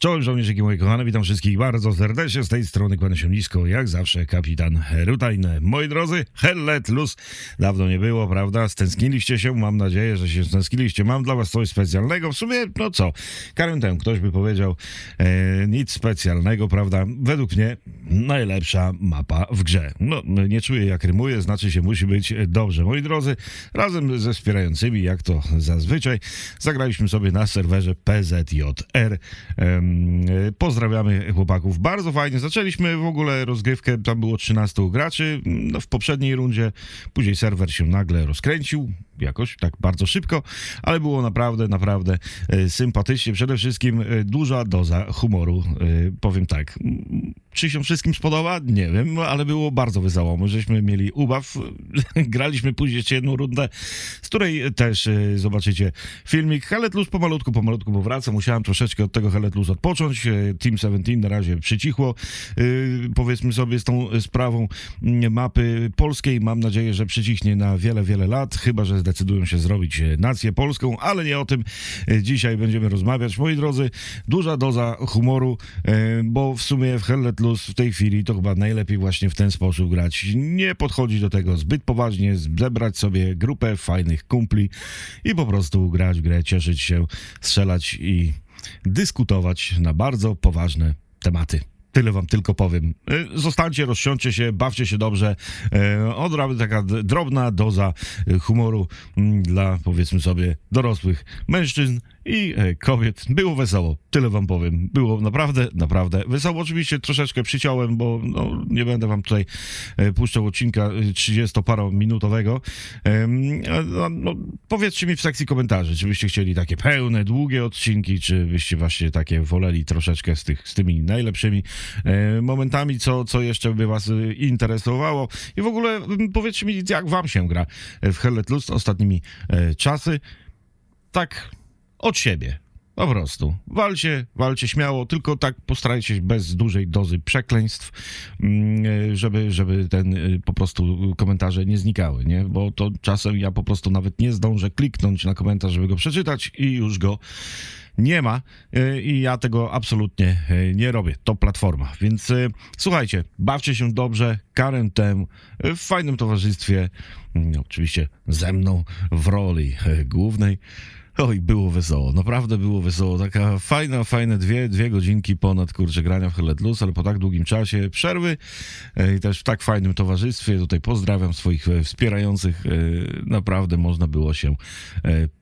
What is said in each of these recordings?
Czołem żołnierzyki moje kochane, witam wszystkich bardzo serdecznie z tej strony, kłaniam się nisko, jak zawsze kapitan Rutain. Moi drodzy, hellet luz, dawno nie było, prawda? Stęskniliście się, mam nadzieję, że się stęskniliście. Mam dla was coś specjalnego, w sumie, no co, karę ktoś by powiedział, e, nic specjalnego, prawda? Według mnie najlepsza mapa w grze. No, nie czuję jak rymuję, znaczy się musi być dobrze. Moi drodzy, razem ze wspierającymi, jak to zazwyczaj, zagraliśmy sobie na serwerze PZJR. E, Pozdrawiamy chłopaków. Bardzo fajnie. Zaczęliśmy w ogóle rozgrywkę, tam było 13 graczy no, w poprzedniej rundzie. Później serwer się nagle rozkręcił, jakoś tak bardzo szybko, ale było naprawdę, naprawdę e, sympatycznie. Przede wszystkim e, duża doza humoru. E, Powiem tak, czy się wszystkim spodoba? Nie wiem, ale było bardzo wesoło. My żeśmy mieli ubaw. Graliśmy później jeszcze jedną rundę, z której też e, zobaczycie filmik. Helletlus pomalutku, pomalutku powraca. Musiałem troszeczkę od tego Helletlus odpocząć. E, Team 17 na razie przycichło, e, powiedzmy sobie, z tą sprawą mapy polskiej. Mam nadzieję, że przycichnie na wiele, wiele lat, chyba, że zdecydują się zrobić nację polską, ale nie o tym dzisiaj będziemy rozmawiać. Moi drodzy, duża doza humoru, bo w sumie w Helletlus w tej chwili to chyba najlepiej właśnie w ten sposób grać. Nie podchodzić do tego zbyt poważnie, zebrać sobie grupę fajnych kumpli i po prostu grać grę, cieszyć się, strzelać i dyskutować na bardzo poważne tematy. Tyle wam tylko powiem. E, Zostańcie, rozsiądźcie się, bawcie się dobrze. E, Od razu taka drobna doza e, humoru mm, dla, powiedzmy sobie, dorosłych mężczyzn i e, kobiet. Było wesoło, tyle wam powiem. Było naprawdę, naprawdę wesoło. Oczywiście troszeczkę przyciąłem, bo no, nie będę wam tutaj e, puszczał odcinka e, 30-parominutowego. Em, a, no, powiedzcie mi w sekcji komentarzy, czy byście chcieli takie pełne, długie odcinki, czy byście właśnie takie woleli troszeczkę z, tych, z tymi najlepszymi momentami, co, co jeszcze by was e, interesowało. I w ogóle powiedzcie mi, jak wam się gra w Hellet Lust ostatnimi e, czasy. Tak od siebie. Po prostu. Walcie, walcie śmiało, tylko tak postarajcie się bez dużej dozy przekleństw, e, żeby, żeby ten e, po prostu komentarze nie znikały, nie? Bo to czasem ja po prostu nawet nie zdążę kliknąć na komentarz, żeby go przeczytać i już go nie ma e, i ja tego absolutnie e, nie robię. To platforma. Więc e, słuchajcie, bawcie się dobrze, karę e, w fajnym towarzystwie, mm, oczywiście ze mną w roli głównej. Oj, było wesoło, naprawdę było wesoło. Taka fajna, fajne dwie, dwie godzinki ponad kurczę grania w Hellet Luz, ale po tak długim czasie przerwy e, i też w tak fajnym towarzystwie. Tutaj pozdrawiam swoich e, wspierających. e, Naprawdę można było się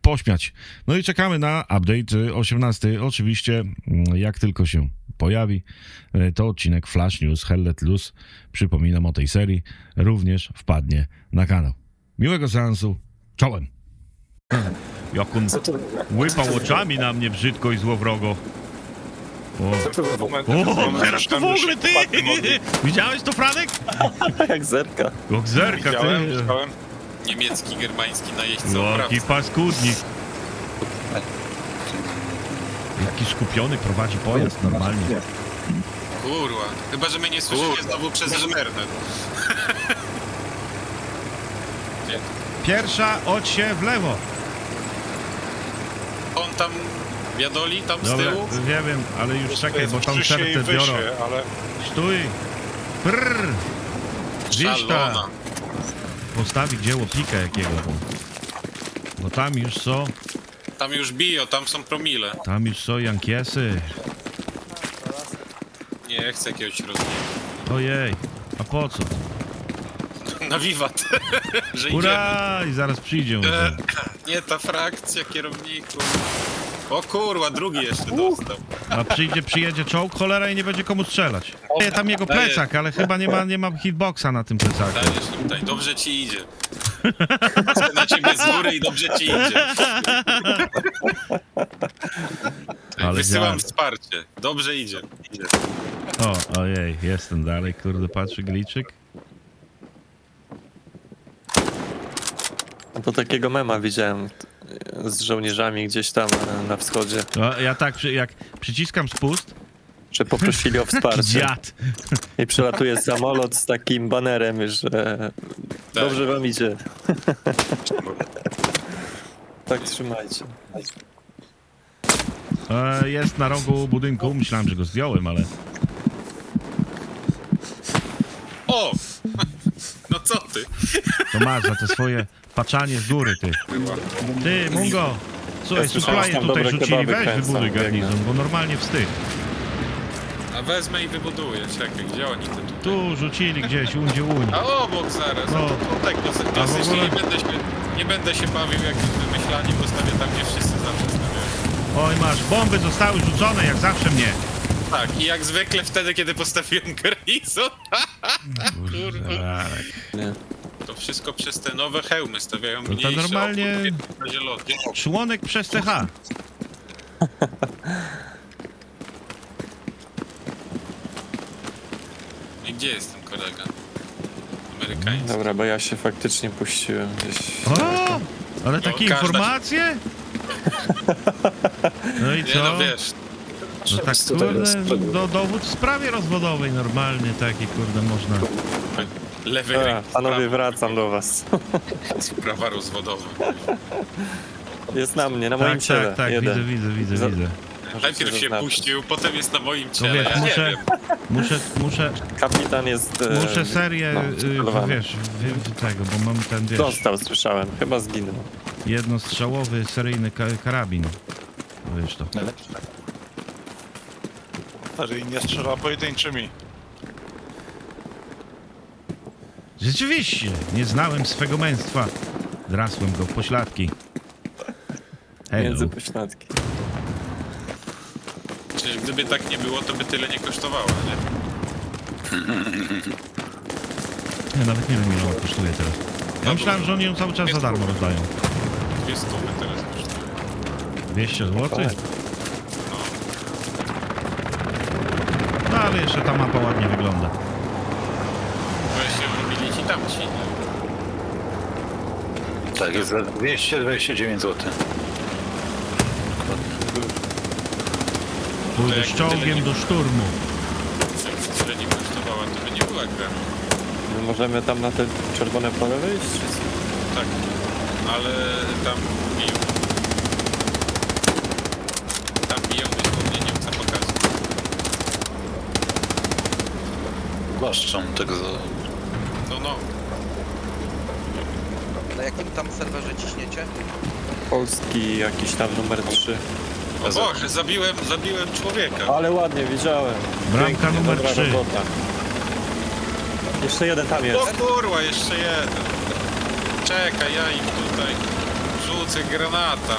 pośmiać. No i czekamy na update e, 18. Oczywiście, mm, jak tylko się pojawi, to odcinek Flash News Hellet Luz, przypominam o tej serii, również wpadnie na kanał. Miłego seansu, czołem! Jak on łypał oczami na mnie brzydko i złowrogo. O, o teraz to w ogóle ty! Widziałeś to, Franek? Jak zerka. Jak zerka, ty! widziałem. Niemiecki, germański najeźdźca Jaki paskudnik! Jaki skupiony prowadzi pojazd normalnie. Kurwa. Chyba, że mnie nie słyszycie znowu przez internet. Pierwsza od się w lewo. Tam wiadoli, tam z Dobra, tyłu. nie wiem, ale już czekaj, bo tam Wyższe i serce biorą. ale Stój! Prrr! Gdzieś ta Szalona. postawić dzieło pika jakiego tam. Bo tam już są, Tam już biją, tam są promile. tam już są Jankiesy. Nie chcę jakiegoś rozmiaru. Ojej, a po co? Na wiwat. że. Ura! I zaraz przyjdzie. E, Nie ta frakcja kierowniku. O kurwa, drugi jeszcze dostał. A przyjdzie, przyjedzie czołg, cholera i nie będzie komu strzelać. Nie, tam jego Daję. plecak, ale chyba nie ma, nie ma hitboxa na tym plecaku. Dajesz tutaj, dobrze ci idzie. Patrzę na ciebie z góry i dobrze ci idzie. Ale Wysyłam działa. wsparcie. Dobrze idzie. idzie. O, ojej, jestem dalej, kurde, patrzy gliczyk. To takiego mema widziałem z żołnierzami gdzieś tam e, na wschodzie, O, ja tak, jak przyciskam spust, że poprosili o wsparcie. dziad. I przylatuje samolot z takim banerem, że dobrze wam idzie. tak trzymajcie. E, jest na rogu budynku. Myślałem, że go zdjąłem, ale... O! Ty? To masz za te swoje paczanie z góry, ty. Ty, Mungo! Słuchaj, słyszałem, tam tutaj dobre rzucili, kebaby weź kręcą, wybuduj biegnę. garnizon, bo normalnie wstyd. A wezmę i wybuduję. Czekaj, gdzie oni to tu? Tu rzucili gdzieś, undzie uń. A obok zaraz. No. No. To tak w dosyć ogóle- nie, będę się, nie będę się bawił jakimś wymyślaniem, postawię tam, gdzie wszyscy zawsze stawiają. Oj, masz, bomby zostały rzucone, jak zawsze mnie. Tak, i jak zwykle wtedy, kiedy postawiłem garnizon, Kurwa. Nie. to wszystko przez te nowe hełmy stawiają No to mniejsze normalnie- opór lotu. Członek przez CH. I gdzie jest ten kolega? Amerykański. Dobra, bo ja się faktycznie puściłem gdzieś. O! Ale takie każda- informacje? No i Nie co? no wiesz, No tak kurde, do, dowód w sprawie rozwodowej normalny taki kurde można. lewej Dobra, ręki panowie, wracam do was. sprawa rozwodowa. Jest na mnie, na moim Tak, ciele. tak, tak, widzę, widzę, widzę, Za- widzę. Najpierw się zaznaczyć. puścił, potem jest na moim ciele. wiesz, ja muszę, nie wiem. muszę, muszę, Kapitan jest... e, muszę serię, no, y, celowany. wiesz, wy- tego, bo mam ten, wiesz, Dostał, słyszałem. Chyba zginął. jednostrzałowy seryjny ka karabin. Wiesz to. Stary, nie strzela pojedynczymi. Rzeczywiście, nie znałem swego męstwa. Drasłem go w pośladki. Hello. Między pośladki. Przecież gdyby tak nie było, to by tyle nie kosztowało, nie? Ja nawet nie wiem, ile on kosztuje teraz. Ja myślałem, że oni ją cały czas za darmo rozdają. Dwie stówy teraz kosztuje. 200 zł? Tak. No ale jeszcze ta mapa ładnie wygląda. Właśnie robili ci tamci? Tak, jest za 229 zł. Pójdę jak czołgiem do szturmu. Jak tyle nie kosztowała, to by nie była gra. My możemy tam na te czerwone pole wyjść? Tak. Ale. Tam biją dosłownie nie chcę pokazać. Głaszczą tego za... No, no. Na jakim tam serwerze ciśniecie? Polski jakiś tam numer 3. O Boże, zabiłem, zabiłem człowieka. Ale ładnie, widziałem. Bramka Pięknie, numer dobra 3. robota. Jeszcze jeden tam O jest. kurwa, jeszcze jeden. Czekaj, ja im tutaj rzucę granata.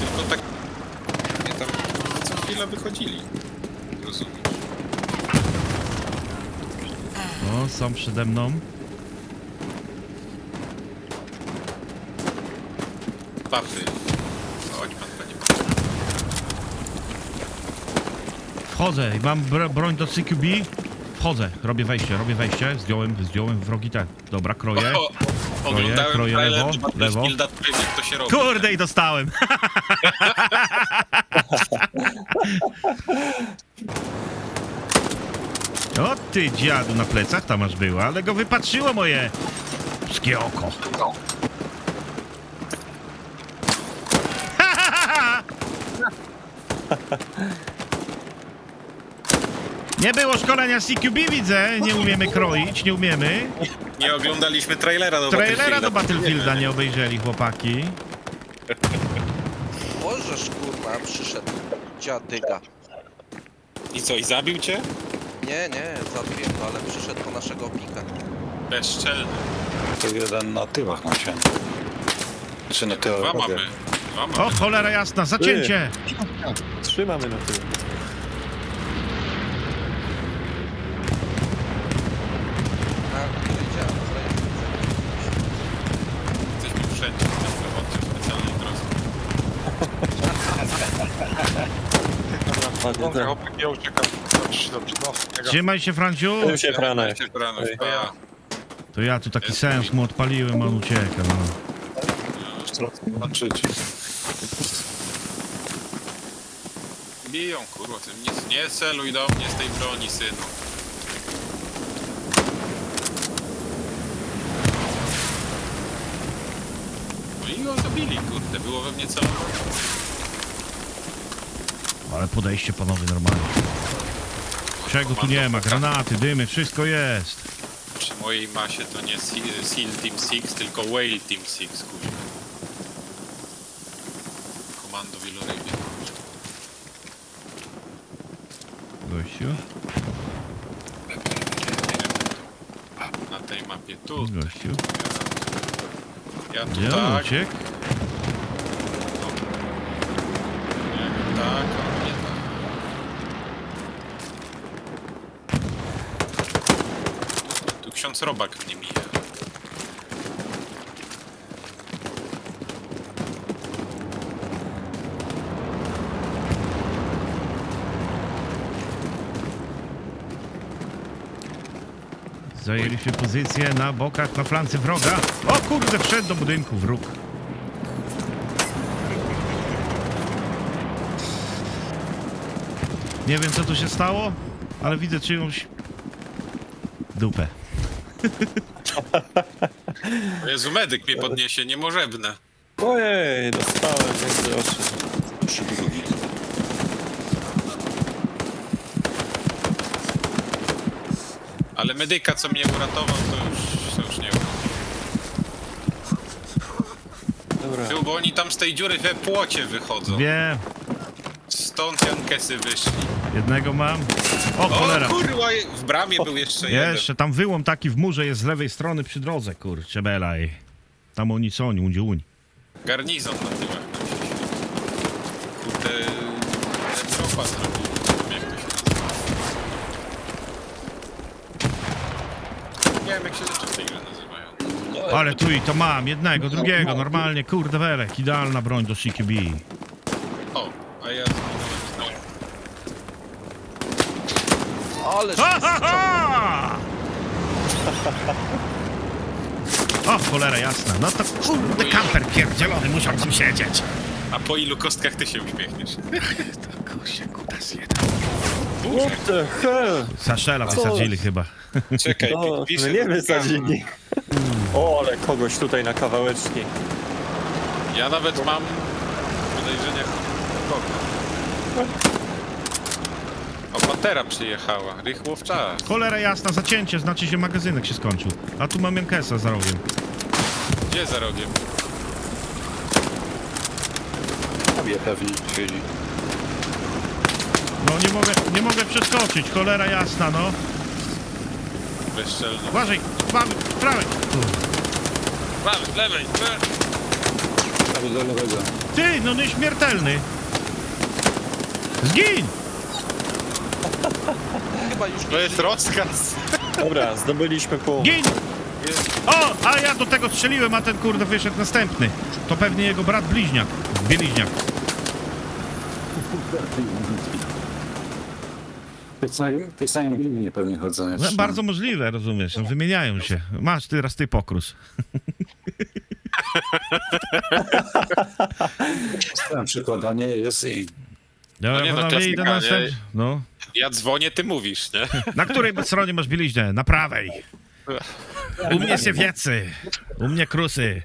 Tylko tak... Nie tam co chwilę wychodzili. O, są przede mną. Papy. Chodź pan, panie. Wchodzę i mam bro broń do CQB. Wchodzę, robię wejście, robię wejście. Zdjąłem, zdjąłem wrogi tak. Dobra, kroję. O, o, oglądałem kroję trailer lewo, do lewo. Battlefielda, jak to się robi. Kurde i dostałem. O ty dziadu na plecach tam aż było, ale go wypatrzyło moje pskie oko. Nie było szkolenia CQB, widzę. Nie umiemy kroić, nie umiemy. Nie oglądaliśmy trailera do Trailera do Battlefielda. Battlefielda nie obejrzeli chłopaki. Możesz kurwa, przyszedł dziadyga. I co, i zabił cię? Nie, nie, zabiłem go, ale przyszedł po naszego pika. Bezczelny. To jeden na tyłach ma się. Czy na tyłach? Dwa robię. mamy. Dwa O, mamy. cholera jasna, zacięcie! Trzymamy na tył. A, to idzie, Jesteśmy wszędzie. Jesteśmy w specjalnej drodze. Dobra, chłopak, ja uciekam. Dobrze. No, tego. Trzymaj się, Franciu! Tym się Franek. Się Franek, to ja. To ja tu taki sens mu odpaliłem, on ucieka, no. Zobaczyć. Biją, kurwa, ty nie, nie celuj do mnie z tej broni, synu. No i go zabili, kurde, było we mnie celowo. Ale podejście panowie normalnie. Czego tu nie ma? Granaty, dymy, wszystko jest. Przy mojej masie to nie Seal, Seal Team 6, tylko Whale Team 6, kurwa. Komando wielorybie. Gościu, Na tej mapie tu. gościu. Ja tu Gdzie on tak, uciekł? a nie tak. Tu ksiądz Robak mnie mija. Zajęliśmy pozycję na bokach, na flance wroga. O kurde, wszedł do budynku wróg. Nie wiem co tu się stało, ale widzę czyjąś dupę. O Jezu, medyk mnie podniesie, niemożebne. Ojej, dostałem między oczy. Ale medyka, co mnie uratował, to już, to już nie uda. Dobra. Był, bo oni tam z tej dziury we płocie wychodzą. Wiem, Stąd Jankesy wyszli. Jednego mam. O O cholera. kurwa, w bramie był jeszcze jeden. Jeszcze tam wyłom taki w murze jest z lewej strony przy drodze, kurczę belaj. Tam oni są, oni undzie uń. Garnizon na tyłach. Kurde, Europa zrobił. Nie wiem, jak to się nazywa. Nie wiem, jak się rzeczy w tej grze nazywają. Ale tu i to mam, jednego, drugiego, normalnie, kurde welek, idealna broń do CQB. O, a ja zginąłem znowu. Ale Ha, ha, ha! O, cholera jasna, no to kurde kamper pierdzielony musiał tam siedzieć. A po ilu kostkach ty się uśmiechniesz? To kurczę, kutas jeden. What the hell? Saszela wysadzili chyba. Czekaj, No, piszę my nie wysadzili. O, ale kogoś tutaj na kawałeczki. Ja nawet mam podejrzenia Pantera przyjechała. Rychło w czas. Cholera jasna, zacięcie, znaczy się magazynek się skończył. A tu mam Jankesa za rogiem. Gdzie za rogiem? Tobie pewnie chwili. No nie mogę, nie mogę przeskoczyć, cholera jasna, no. Bezczelny. Uważaj, prawy, prawy. Prawy, lewej, lewej. Do lewego. Ty, no nieśmiertelny. Zgin! Chyba już To jest rozkaz. Dobra, zdobyliśmy punkt. Gin! O, a ja do tego strzeliłem, a ten kurde wyszedł następny. To pewnie jego brat bliźniak, bieliźniak. Tej samej, tej samej linii pewnie chodzą. No, jeszcze. bardzo możliwe, rozumiesz, no, wymieniają się. Masz teraz ty pokrus. Na przykład, a nie jest i... Dobra, nie, no, panowie, idę na nie? No. Ja dzwonię, ty mówisz, nie? Na której stronie masz bieliźnię? Na prawej. U mnie siewiacy, u mnie krusy.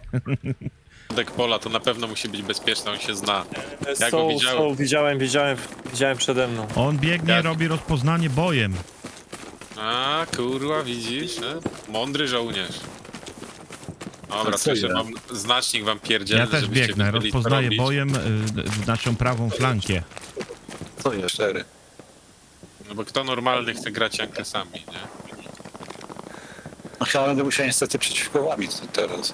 Dek pola to na pewno musi być bezpieczny, on się zna. Ja go widziałem. widziałem, widziałem, widziałem przede mną. On biegnie, Jak? robi rozpoznanie bojem. A, kurwa, widzisz, nie? Mądry żołnierz. Dobra, co jeszcze ja? mam znacznik wam pierdzielny, Ja też żebyście biegnę, wiedzieli, co rozpoznaję robić. bojem y, w naszą prawą flankę. Co jest? Cztery. No bo kto normalny chce grać Jankesami, nie? No chyba będę musiał niestety przeciwko łamić teraz.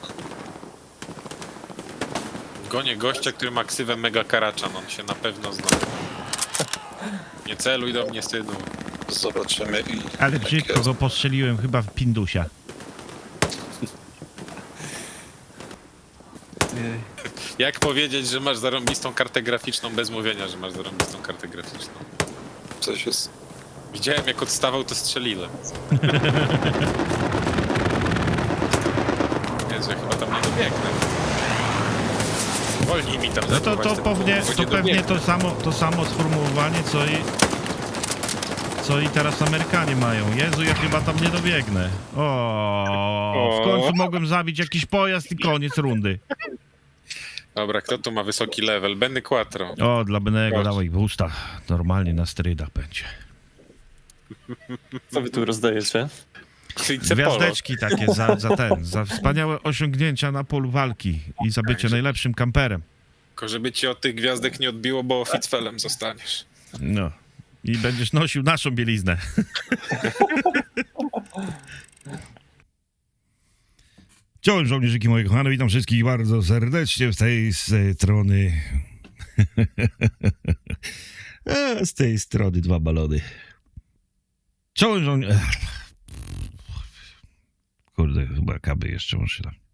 Gonię gościa, który ma ksywę Mega Karaczan, on się na pewno zna. Nie celuj do mnie, synu. Zobaczymy i... Ale jak brzydko go postrzeliłem chyba w pindusia. Jak powiedzieć, że masz zarąbistą kartę graficzną bez mówienia, że masz zarąbistą kartę graficzną? Coś jest... Widziałem jak odstawał, to strzeliłem. Jezu, ja chyba tam nie dobiegnę. Wolniej mi tam No to, to, pewnie, to nie pewnie to samo, to samo sformułowanie, co i, co i teraz Amerykanie mają. Jezu, ja chyba tam nie dobiegnę. O, w końcu mogłem zabić jakiś pojazd i koniec rundy. Dobra, kto tu ma wysoki level? Benny Quattro. O, dla Benego dawaj w usta. Normalnie na strydach będzie. Co wy tu rozdajecie? Gwiazdeczki takie za, za ten, za wspaniałe osiągnięcia na polu walki i za bycie najlepszym kamperem. Tylko żeby ci od tych gwiazdek nie odbiło, bo Fitzfelem zostaniesz. No. I będziesz nosił naszą bieliznę. Czołem żołnierzyki moje kochane, witam wszystkich bardzo serdecznie z tej strony. Z tej strony dwa balony. Czołem żołnierzyki... Kurde, chyba kaby jeszcze muszę tam.